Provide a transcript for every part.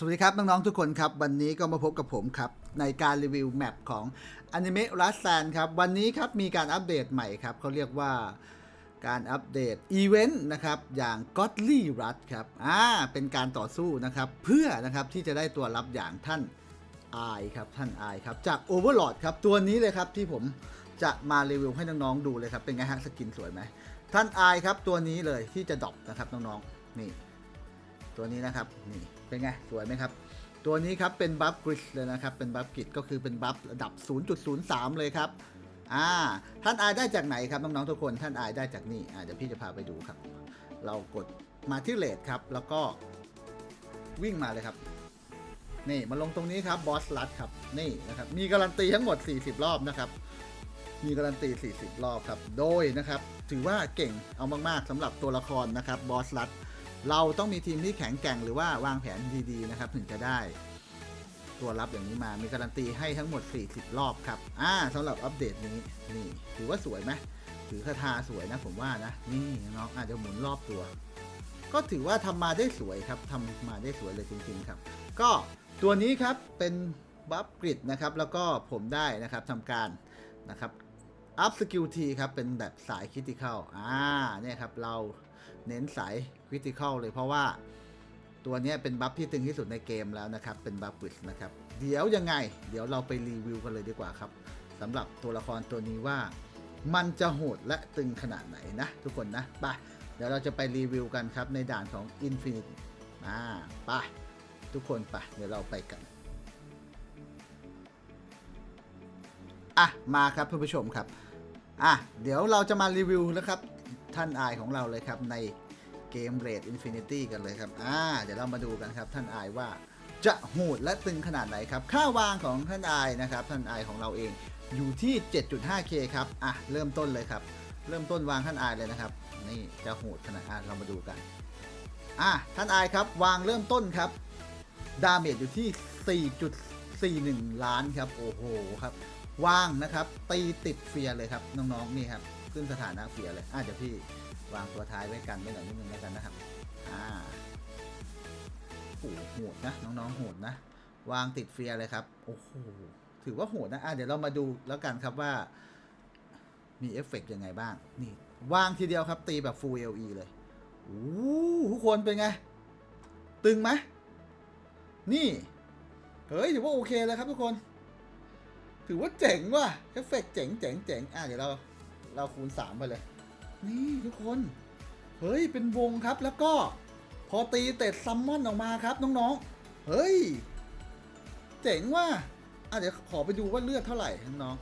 สวัสดีครับ น้อง ๆ ทุกคนครับ วันนี้ก็มาพบกับผมครับ ในการรีวิวแมปของ a n i m e r u s แ a n ครับ วันนี้ครับ มีการอัปเดตใหม่ครับเขาเรียกว่าการอัปเดตอีเวนต์นะครับ อย่าง Godly Rush ครับอ่าเป็นการต่อสู้นะครับ เพื่อนะครับที่จะได้ตัวรับอย่างท่านอายครับท่านอายครับ จาก Overlord ครับ ตัวนี้เลยครับที่ผมจะมารีวิวให้น้อง ๆ ดูเลยครับ เป็นไงฮะสกินสวยไหมท่านอายครับตัวนี้เลยที่จะดรอปนะครับน้องๆนี่ ตัวนี้นะครับนี่เป็นไงสวยไหมครับ ตัวนี้ครับเป็นบัฟกริดเลยนะครับ เป็นบัฟกริดก็คือเป็นบัฟระดับ 0.03 เลยครับอ่าท่านอายได้จากไหนครับน้องๆทุกคนท่านอายได้จากนี่อ่าเดี๋ยวพี่จะพาไปดูครับ เรากดมาที่เลทครับ แล้วก็วิ่งมาเลยครับ นี่มาลงตรงนี้ครับบอสลัดครับนี่นะครับมีการันตีทั้งหมด 40 รอบนะครับมีการันตี 40 รอบครับ โดยนะครับ ถือว่าเก่งเอามาก ๆสำหรับตัวละครนะครับ บอสลัด เราต้องมีทีมที่แข็งแกร่งหรือว่าวางแผนดีๆนะครับถึงจะได้ ตัวรับอย่างนี้มามีการันตีให้ทั้งหมด 40 รอบครับอ่าสำหรับอัปเดตนี้นี่ถือว่าสวยไหมถือคาถาสวยนะผมว่านะ นี่น้องอาจจะหมุนรอบตัว ก็ถือว่าทำมาได้สวยครับทำมาได้สวยเลยจริงๆครับ ก็ตัวนี้ครับเป็นบัฟกริดนะครับแล้วก็ผมได้นะครับทำการนะครับอัพสกิลทีครับเป็นแบบสายคิติค a ลอ่าเนี่ยครับเรา เน้นสายคริติค a ลเลยเพราะว่าตัวนี้เป็นบัฟที่ตึงที่สุดในเกมแล้วนะครับ เป็นบัฟวิสนะครับ เดี๋ยวยังไง เดี๋ยวเราไปรีวิวกันเลยดีกว่าครับสำหรับตัวละครตัวนี้ว่ามันจะโหดและตึงขนาดไหนนะ ทุกคนนะไปเดี๋ยวเราจะไปรีวิวกันครับในด่านของ Infinite อ่าไปทุกคนไปเดี๋ยวเราไปกันอะมาครับเพื่อนผู้ชมครับอะเดี๋ยวเราจะมารีวิวนะครับ ท่านอายของเราเลยครับ ในเกม Raid Infinity กันเลยครับ อ่า เดี๋ยวเรามาดูกันครับ ท่านอายว่าจะโหดและตึงขนาดไหนครับ ค่าวางของท่านอายนะครับ ท่านอายของเราเองอยู่ที่ 7.5K ครับ อะ เริ่มต้นเลยครับ เริ่มต้นวางท่านอายเลยนะครับ นี่จะโหดขนาดอะเรามาดูกัน อะ ท่านอายครับ วางเริ่มต้นครับ ดาเมจอยู่ที่ 4.41 ล้านครับ โอ้โหครับ ว่างนะครับ ตีติดเฟียเลยครับ น้องๆ นี่ครับ ขึ้นสถานะเฟียเลยอะเดี๋ยวพี่วางตัวท้ายไว้กันไว้หน่อยนิดนึงแล้วกันนะครับ อ่าโอ้โหโหดนะ น้องๆโหดนะ วางติดเฟียเลยครับ โอ้โห ถือว่าโหดนะอะเดี๋ยวเรามาดูแล้วกันครับว่า มีเอฟเฟกต์ยังไงบ้าง นี่ วางทีเดียวครับตีแบบ full LE เลยโอ้โหทุกคนเป็นไง ตึงไหมนี่ เฮ้ย ถือว่าโอเคเลยครับทุกคน ถือว่าเจ๋งว่ะ เอฟเฟกต์เจ๋งเจ๋งเจ๋งอะเดี๋ยวเรา เราคูณ 3 ไปเลย นี่ทุกคน เฮ้ย เป็นวงครับแล้วก็พอตีเตะซัมมอนออกมาครับน้องๆ เฮ้ย เจ๋งว่ะอะเดี๋ยวขอไปดูว่าเลือดเท่าไหร่น้อง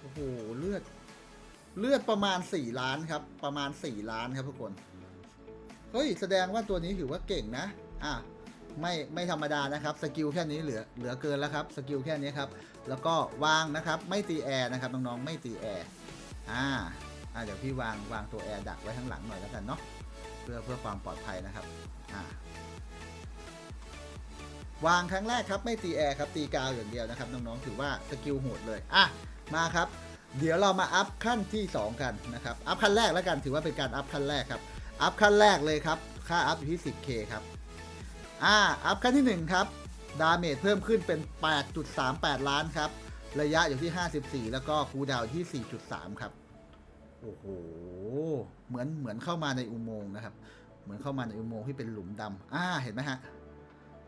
โอ้โหเลือด เลือดประมาณ 4 ล้านครับ ประมาณ 4 ล้านครับทุกคน เฮ้ย แสดงว่าตัวนี้ถือว่าเก่งนะ อะไม่ไม่ธรรมดานะครับสกิลแค่นี้เหลือเหลือเกินแล้วครับสกิลแค่นี้ครับแล้วก็วางนะครับไม่ตีแอร์นะครับน้องๆไม่ตีแอร์ อ่าอ่าเดี๋ยวพี่วางวางตัวแอร์ดักไว้ข้างหลังหน่อยแล้วกันเนาะเพื่อเพื่อความปลอดภัยนะครับอ่าวางครั้งแรกครับไม่ตีแอร์ครับตีกาวอย่างเดียวนะครับน้องๆถือว่าสกิลโหดเลยอะมาครับ เดี๋ยวเรามาอัพขั้นที่ 2 กันนะครับอัพขั้นแรกแล้วกันถือว่าเป็นการอัพขั้นแรกครับอัพขั้นแรกเลยครับค่าอัพอยู่ที่ 10k ครับอ่าอัพขั้นที่ 1 ครับดาเมจเพิ่มขึ้นเป็น 8.38 ล้านครับ ระยะอยู่ที่ 54 แล้วก็คูลดาวที่ 4.3 ครับ โอ้โห เหมือนเหมือนเข้ามาในอุโมงค์นะครับ เหมือนเข้ามาในอุโมงค์ที่เป็นหลุมดำอ่า เห็นไหมฮะ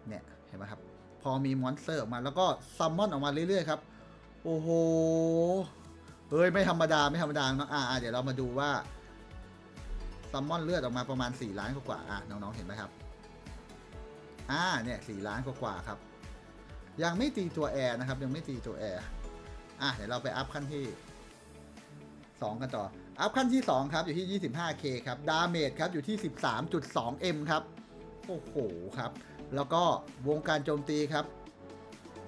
เนี่ย เห็นไหมครับ พอมีมอนสเตอร์ออกมาแล้วก็ซัมมอนออกมาเรื่อยๆครับ โอ้โห เฮ้ย ไม่ธรรมดา ไม่ธรรมดาเนาะอ่าเดี๋ยวเรามาดูว่าซัมมอนเลือดออกมาประมาณ 4 ล้านกว่าอะน้องๆ เห็นไหมครับ อ่า เนี่ยสี่ล้านกว่าครับ ยังไม่ตีตัวแอร์นะครับ ยังไม่ตีตัวแอร์ อะเดี๋ยวเราไปอัพขั้นที่ 2 กันต่อ อัพขั้นที่ 2 ครับ อยู่ที่ 25k ครับ ดาเมจครับ อยู่ที่ 13.2m ครับ โอ้โหครับ แล้วก็วงการโจมตีครับ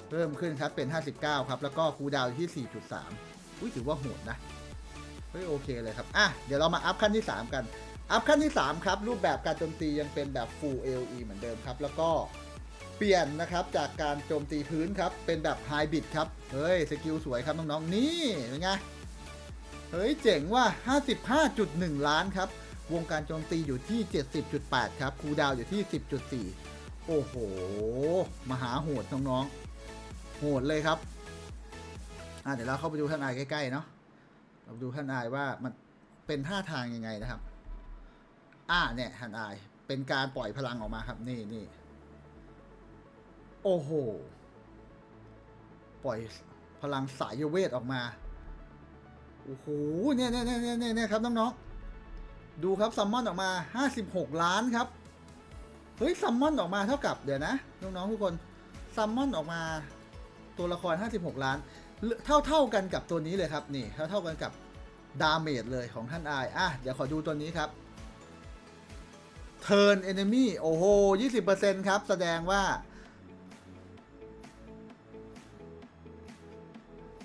เพิ่มขึ้นครับ เป็น 59 ครับ แล้วก็คูดาวอยู่ที่ 4.3 อุ้ยถือว่าโหดนะ เฮ้ยโอเคเลยครับ อะ เดี๋ยวเรามาอัพขั้นที่ 3 กัน อัพขั้นที่ 3 ครับ รูปแบบการโจมตียังเป็นแบบ full LE เหมือนเดิมครับ แล้วก็ เปลี่ยนนะครับจากการโจมตีพื้นครับ เป็นแบบไฮบิดครับ เฮ้ย สกิลสวยครับน้องๆ นี่ เป็นไง เฮ้ย เจ๋งว่า 55.1 ล้านครับ วงการโจมตีอยู่ที่ 70.8 ครับคูดาวอยู่ที่ 10.4 โอ้โห มหาโหดน้องๆ โหดเลยครับ อะเดี๋ยวเราเข้าไปดูท่านอายใกล้ๆเนาะเราดูท่านอายว่ามันเป็นท่าทางยังไงนะครับ อ่าเนี่ยท่านอายเป็นการปล่อยพลังออกมาครับนี่นี่ โอ้โห ปล่อยพลังสายเวทออกมา โอ้โห เนี่ยเนี่ยเนี่ยเนี่ยเนี่ยครับน้องๆ ดูครับซัมมอนออกมา 56 ล้านครับ เฮ้ยซัมมอนออกมาเท่ากับเดี๋ยวนะ น้องๆ ทุกคนซัมมอนออกมาตัวละคร 56 ล้าน เท่าเท่ากันกับตัวนี้เลยครับ นี่เท่าเท่ากันกับดาเมจเลยของท่านอายอะ เดี๋ยวขอดูตัวนี้ครับ Turn Enemy โอ้โห 20%ครับ แสดงว่า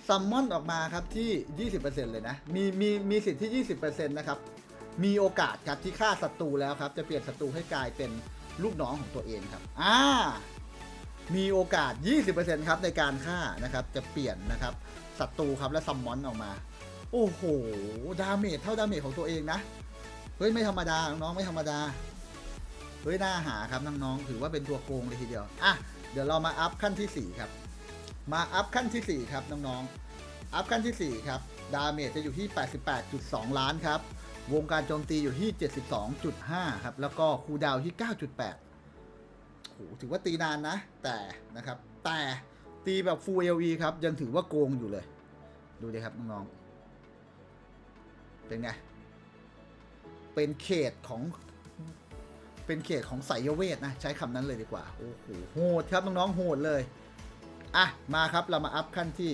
ซัมมอนออกมาครับที่ 20%เลยนะ มีมีมีสิทธิ์ที่ 20%นะครับ มีโอกาสครับที่ฆ่าศัตรูแล้วครับ จะเปลี่ยนศัตรูให้กลายเป็นลูกน้องของตัวเองครับ อ่า มีโอกาส 20%ครับในการฆ่านะครับ จะเปลี่ยนนะครับศัตรูครับและซัมมอนออกมา โอ้โห ดาเมจเท่าดาเมจของตัวเองนะ เฮ้ยไม่ธรรมดา น้องไม่ธรรมดา เฮ้ยน่าหาครับน้องๆ ถือว่าเป็นตัวโกงเลยทีเดียว อะ เดี๋ยวเรามาอัพขั้นที่ 4 ครับ มาอัพขั้นที่ 4 ครับน้องๆ อัพขั้นที่ 4 ครับ ดาเมจจะอยู่ที่ 88.2 ล้านครับ วงการโจมตีอยู่ที่ 72.5 ครับ แล้วก็คูดาวที่ 9.8โหถือว่าตีนานนะ แต่นะครับ แต่ตีแบบ Full LE ครับ ยังถือว่าโกงอยู่เลย ดูดิครับน้องๆ เป็นไง เป็นเขตของเป็นเขตของไสยเวทนะ ใช้คำนั้นเลยดีกว่า โอ้โหโหดครับน้องๆโหดเลย อะ มาครับเรามาอัพขั้นที่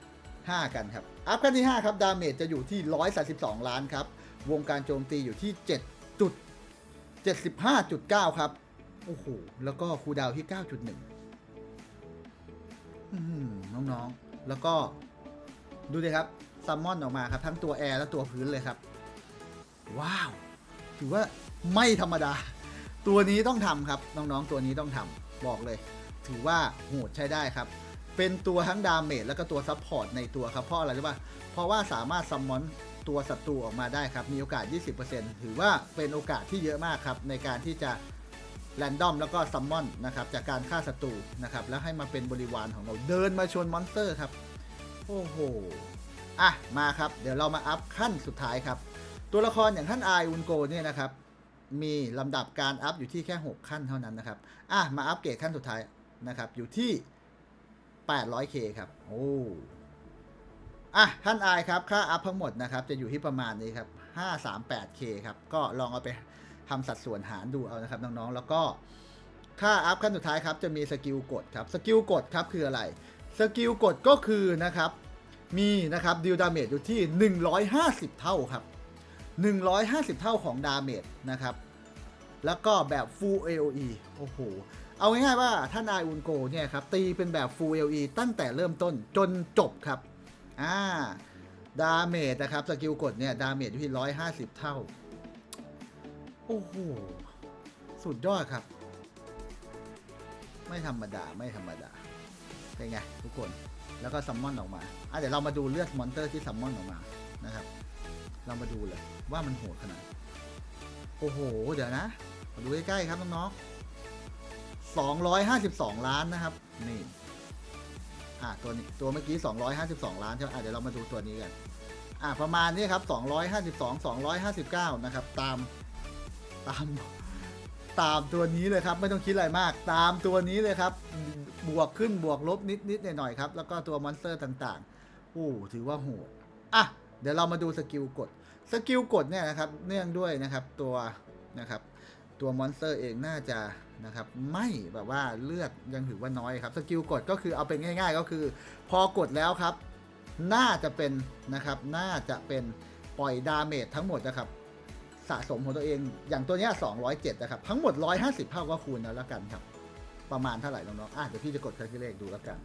5 กันครับ อัพขั้นที่ 5 ครับ ดาเมจจะอยู่ที่ 132 ล้านครับ วงการโจมตีอยู่ที่ 7 จุด 75.9 ครับ โอ้โห แล้วก็คูดาวที่ 9.1 อืมน้องๆ แล้วก็ดูดิครับซัมมอนออกมาครับ ทั้งตัวแอร์และตัวพื้นเลยครับ ว้าว ถือว่าไม่ธรรมดา ตัวนี้ต้องทำครับ น้องๆ ตัวนี้ต้องทำบอกเลย ถือว่าโหดใช้ได้ครับ เป็นตัวทั้งดาเมจแล้วก็ตัวซับพอร์ตในตัวครับ เพราะอะไรรู้ป่ะเพราะว่าสามารถซัมมอนตัวศัตรูออกมาได้ครับ มีโอกาส 20%ถือว่าเป็นโอกาสที่เยอะมากครับ ในการที่จะแรนดอมแล้วก็ซัมมอนนะครับ จากการฆ่าศัตรูนะครับ แล้วให้มาเป็นบริวารของเราเดินมาชนมอนสเตอร์ครับ โอ้โห อะ มาครับ เดี๋ยวเรามาอัพขั้นสุดท้ายครับ ตัวละครอย่างท่านไออุนโกเนี่ยนะครับ มีลำดับการอัพอยู่ที่แค่ 6 ขั้นเท่านั้นนะครับ อะ มาอัพเกรดขั้นสุดท้าย นะครับ อยู่ที่ 800k ครับ โอ้อะท่านไอครับ ค่าอัพทั้งหมดนะครับ จะอยู่ที่ประมาณนี้ครับ 538k ครับ ก็ลองเอาไปทำสัดส่วนหารดูเอานะครับน้องๆ แล้วก็ค่าอัพขั้นสุดท้ายครับ จะมีสกิลกดครับ สกิลกดครับคืออะไร สกิลกดก็คือนะครับ มีนะครับดิวดาเมจอยู่ที่ 150 เท่าครับ 150 เท่าของดาเมจนะครับ แล้วก็แบบ Full AOE โอ้โห เอาง่ายๆว่าท่านนายอุนโกเนี่ยครับตีเป็นแบบ Full AOE ตั้งแต่เริ่มต้นจนจบครับ อ่า ดาเมจนะครับ สกิลกดเนี่ย ดาเมจอยู่ที่ 150 เท่า โอ้โห สุดยอดครับ ไม่ธรรมดา ไม่ธรรมดา เป็นไงทุกคน แล้วก็ซัมมอนออกมาอะเดี๋ยวเรามาดูเลือดมอนเตอร์ที่ซัมมอนออกมานะครับ เรามาดูเลยว่ามันโหดขนาด โอ้โห เดี๋ยวนะ มาดูใกล้ๆครับน้องๆ252 ล้านนะครับ นี่ อะตัวนี้ตัวเมื่อกี้ 252 ล้านใช่ไหมอะเดี๋ยวเรามาดูตัวนี้กัน อะประมาณนี้ครับ 252 259 นะครับ ตาม ตาม ตามตัวนี้เลยครับ ไม่ต้องคิดอะไรมาก ตามตัวนี้เลยครับ บวกขึ้นบวกลบนิดนิดหน่อยหน่อยๆครับ แล้วก็ตัวมอนสเตอร์ต่างๆ โอ้ ถือว่าโหด อะ เดี๋ยวเรามาดูสกิลกด สกิลกดเนี่ยนะครับเนื่องด้วยนะครับตัวนะครับตัวมอนสเตอร์เองน่าจะนะครับไม่แบบว่าเลือดยังถือว่าน้อยครับสกิลกดก็คือเอาเป็นง่าย ๆ ก็คือ พอกดแล้วครับ น่าจะเป็นนะครับน่าจะเป็นปล่อยดาเมจทั้งหมดนะครับสะสมของตัวเองอย่างตัวเนี้ย207 นะครับ ทั้งหมด 150 เท่าก็คูณแล้วแล้วกันครับ ประมาณเท่าไหร่น้องๆอะเดี๋ยวพี่จะกดเครื่องคิดเลขดูแล้วกัน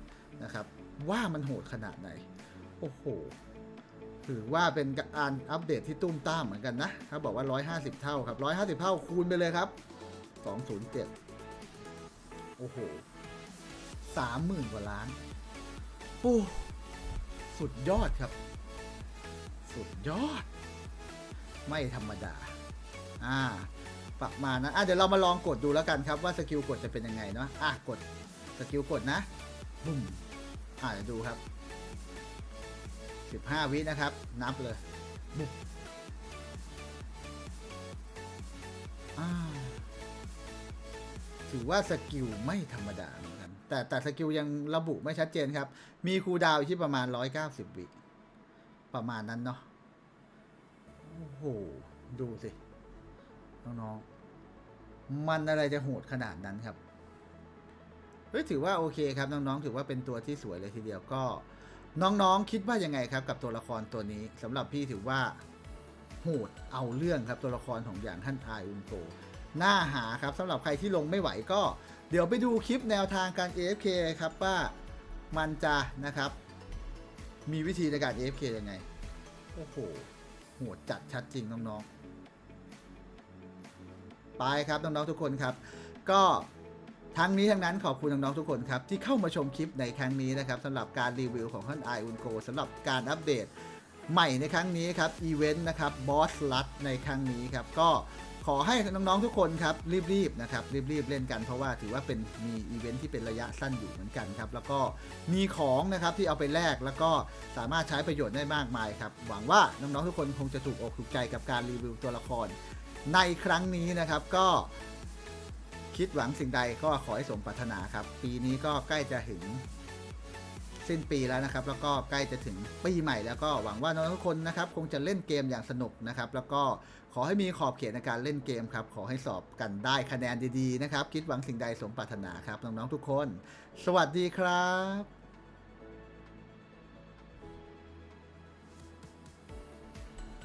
นะครับ ว่ามันโหดขนาดไหน โอ้โห ถือว่าเป็นการอัปเดตที่ตุ้มต้ามเหมือนกันนะเขาบอกว่า 150 เท่าครับ 150 เท่าคูณไปเลยครับ 207 โอ้โห 30,000 กว่าล้านโอ้สุดยอดครับ สุดยอด ไม่ธรรมดา อ่า ประมาณนั้นอะเดี๋ยวเรามาลองกดดูแล้วกันครับว่าสกิลกดจะเป็นยังไงเนาะ อะ กดสกิลกดนะบุ้มอะเดี๋ยวดูครับ 15 วินะครับ นับเลยบุ้มอ่าถือว่าสกิลไม่ธรรมดาเหมือนกันแต่แต่สกิลยังระบุไม่ชัดเจนครับ มีคูลดาวน์อยู่ที่ประมาณ 190 วิ ประมาณนั้นเนาะโอ้โห ดูสิ น้องๆ มันอะไรจะโหดขนาดนั้นครับเฮ้ยถือว่าโอเคครับ น้อง ๆ ถือว่าเป็นตัวที่สวยเลยทีเดียวก็ น้องๆคิดว่ายังไงครับกับตัวละครตัวนี้สำหรับพี่ถือว่าโหดเอาเรื่องครับตัวละครของอย่างท่านทายอุนโตน่าหาครับสำหรับใครที่ลงไม่ไหวก็ เดี๋ยวไปดูคลิปแนวทางการ AFK ครับว่ามันจะนะครับ มีวิธีในการ AFK ยังไง โอ้โหโหดจัดชัดจริงน้องๆ ไปครับน้องๆทุกคนครับ ก็ ทั้งนี้ทั้งนั้นขอบคุณน้องๆทุกคนครับ ที่เข้ามาชมคลิปในครั้งนี้นะครับสำหรับการรีวิวของท่านไออุนโกสำหรับการอัปเดตใหม่ในครั้งนี้ครับอีเวนต์นะครับบอสลัดในครั้งนี้ครับก็ขอให้น้องๆทุกคนครับรีบๆนะครับรีบๆเล่นกันเพราะว่าถือว่าเป็นมีอีเวนต์ที่เป็นระยะสั้นอยู่เหมือนกันครับแล้วก็มีของนะครับที่เอาไปแลกแล้วก็สามารถใช้ประโยชน์ได้มากมายครับหวังว่าน้องๆทุกคนคงจะถูกอกถูกใจกับการรีวิวตัวละครในครั้งนี้นะครับก็ คิดหวังสิ่งใดก็ขอให้สมปรารถนาครับ ปีนี้ก็ใกล้จะถึงสิ้นปีแล้วนะครับ แล้วก็ใกล้จะถึงปีใหม่แล้วก็หวังว่าน้องๆทุกคนนะครับ คงจะเล่นเกมอย่างสนุกนะครับ แล้วก็ขอให้มีขอบเขตในการเล่นเกมครับขอให้สอบกันได้คะแนนดีๆนะครับ คิดหวังสิ่งใดสมปรารถนาครับน้องๆทุกคน สวัสดีครับ